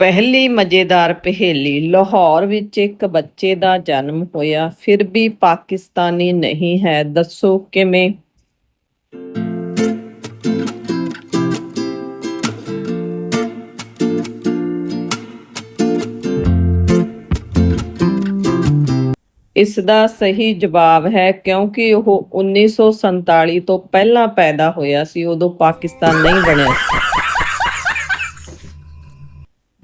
ਪਹਿਲੀ ਮਜ਼ੇਦਾਰ ਪਹੇਲੀ, ਲਾਹੌਰ ਵਿੱਚ ਇੱਕ ਬੱਚੇ ਦਾ ਜਨਮ ਹੋਇਆ, ਫਿਰ ਵੀ ਪਾਕਿਸਤਾਨੀ ਨਹੀਂ ਹੈ, ਦੱਸੋ ਕਿਵੇਂ? ਇਸ ਦਾ ਸਹੀ ਜਵਾਬ ਹੈ ਕਿਉਂਕਿ ਉਹ 1947 ਤੋਂ ਪਹਿਲਾਂ ਪੈਦਾ ਹੋਇਆ ਸੀ, ਉਦੋਂ ਪਾਕਿਸਤਾਨ ਨਹੀਂ ਬਣਿਆ ਸੀ।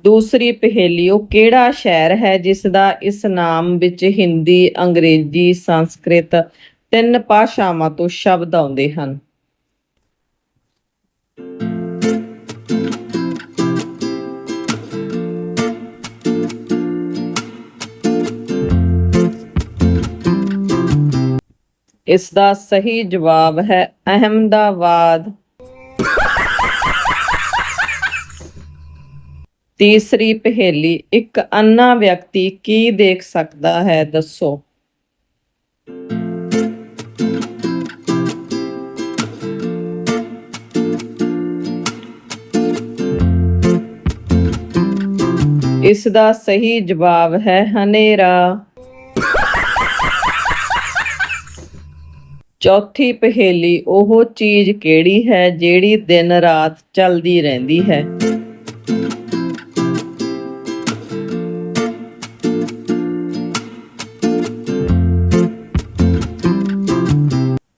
ਦੂਸਰੀ ਪਹੇਲੀ, ਉਹ ਕਿਹੜਾ ਸ਼ਹਿਰ ਹੈ ਜਿਸ ਦਾ ਇਸ ਨਾਮ ਵਿੱਚ ਹਿੰਦੀ, ਅੰਗਰੇਜ਼ੀ, ਸੰਸਕ੍ਰਿਤ ਤਿੰਨ ਭਾਸ਼ਾਵਾਂ ਤੋਂ ਸ਼ਬਦ ਆਉਂਦੇ ਹਨ? ਇਸ ਦਾ ਸਹੀ ਜਵਾਬ ਹੈ ਅਹਮਦਾਬਾਦ। ਤੀਸਰੀ ਪਹੇਲੀ, ਇੱਕ ਅੰਨਾ ਵਿਅਕਤੀ ਕੀ ਦੇਖ ਸਕਦਾ ਹੈ, ਦੱਸੋ। ਇਸ ਦਾ ਸਹੀ ਜਵਾਬ ਹੈ ਹਨੇਰਾ। ਚੌਥੀ ਪਹੇਲੀ, ਉਹ ਚੀਜ਼ ਕਿਹੜੀ ਹੈ, ਜਿਹੜੀ ਦਿਨ ਰਾਤ ਚੱਲਦੀ ਰਹਿੰਦੀ ਹੈ?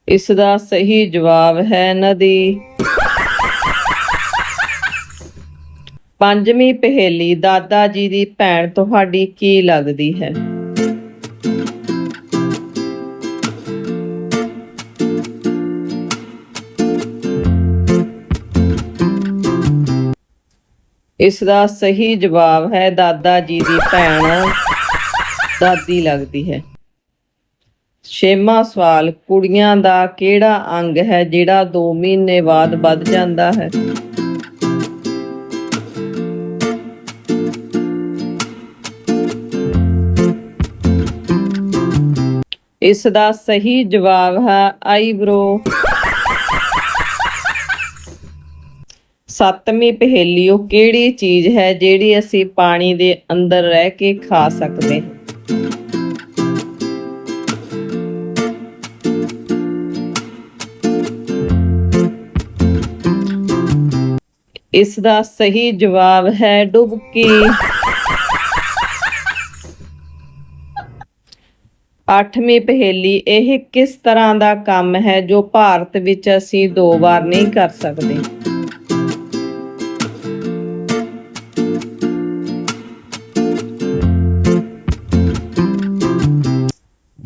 ਇਸ ਦਾ ਸਹੀ ਜਵਾਬ ਹੈ ਨਦੀ। ਪੰਜਵੀਂ ਪਹੇਲੀ, ਦਾਦਾ ਜੀ ਦੀ ਭੈਣ, ਤੁਹਾਡੀ ਕੀ ਲੱਗਦੀ ਹੈ? ਇਸ ਦਾ ਸਹੀ ਜਵਾਬ ਹੈ ਦਾਦਾ ਜੀ ਦੀ ਭੈਣ। ਦਾਦੀ ਲੱਗਦੀ ਹੈ। ਛੇਵਾਂ ਸਵਾਲ, ਕੁੜੀਆਂ ਦਾ ਕਿਹੜਾ ਅੰਗ ਹੈ ਜਿਹੜਾ 2 ਮਹੀਨੇ ਬਾਅਦ ਵੱਧ ਜਾਂਦਾ ਹੈ? ਇਸ ਦਾ ਸਹੀ ਜਵਾਬ ਹੈ ਆਈਬ੍ਰੋ। ਸੱਤਵੀਂ ਪਹੇਲੀ ਉਹ ਕਿਹੜੀ ਚੀਜ਼ ਹੈ ਜਿਹੜੀ ਅਸੀਂ ਪਾਣੀ ਦੇ ਅੰਦਰ ਰਹਿ ਕੇ ਖਾ ਸਕਦੇ ਹਾਂ? ਇਸ ਦਾ ਸਹੀ ਜਵਾਬ ਹੈ ਡੁਬਕੀ। ਅੱਠਵੀਂ ਪਹੇਲੀ, ਇਹ ਕਿਸ ਤਰ੍ਹਾਂ ਦਾ ਕੰਮ ਹੈ ਜੋ ਭਾਰਤ ਵਿੱਚ ਅਸੀਂ ਦੋ ਵਾਰ ਨਹੀਂ ਕਰ ਸਕਦੇ?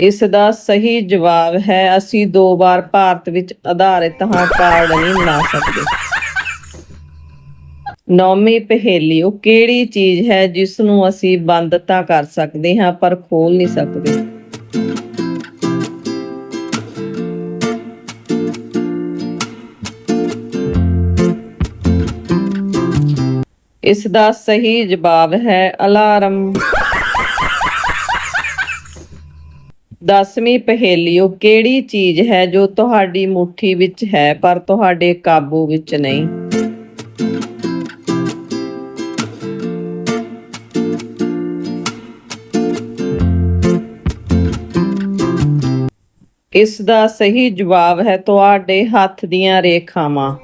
ਇਸ ਦਾ ਸਹੀ ਜਵਾਬ ਹੈ, ਅਸੀਂ ਦੋ ਵਾਰ ਭਾਰਤ ਵਿੱਚ ਆਧਾਰਿਤ ਹਾਂ ਕਾਰਡ ਨਹੀਂ ਬਣਾ ਸਕਦੇ। ਨੌਵੀਂ ਪਹੇਲੀ ਉਹ ਕਿਹੜੀ ਚੀਜ਼ ਹੈ ਜਿਸ ਨੂੰ ਅਸੀਂ ਬੰਦ ਤਾਂ ਕਰ ਸਕਦੇ ਹਾਂ, ਪਰ ਖੋਲ ਨਹੀਂ ਸਕਦੇ? ਇਸ ਦਾ ਸਹੀ ਜਵਾਬ ਹੈ ਅਲਾਰਮ। ਦਸਵੀਂ ਪਹੇਲੀ ਉਹ ਕਿਹੜੀ ਚੀਜ਼ ਹੈ ਜੋ ਤੁਹਾਡੀ ਮੁਠੀ ਵਿੱਚ ਹੈ, ਪਰ ਤੁਹਾਡੇ ਕਾਬੂ ਵਿੱਚ ਨਹੀਂ? ਇਸ ਦਾ ਸਹੀ ਜਵਾਬ ਹੈ ਤੁਹਾਡੇ ਹੱਥ ਦੀਆਂ ਰੇਖਾਵਾਂ।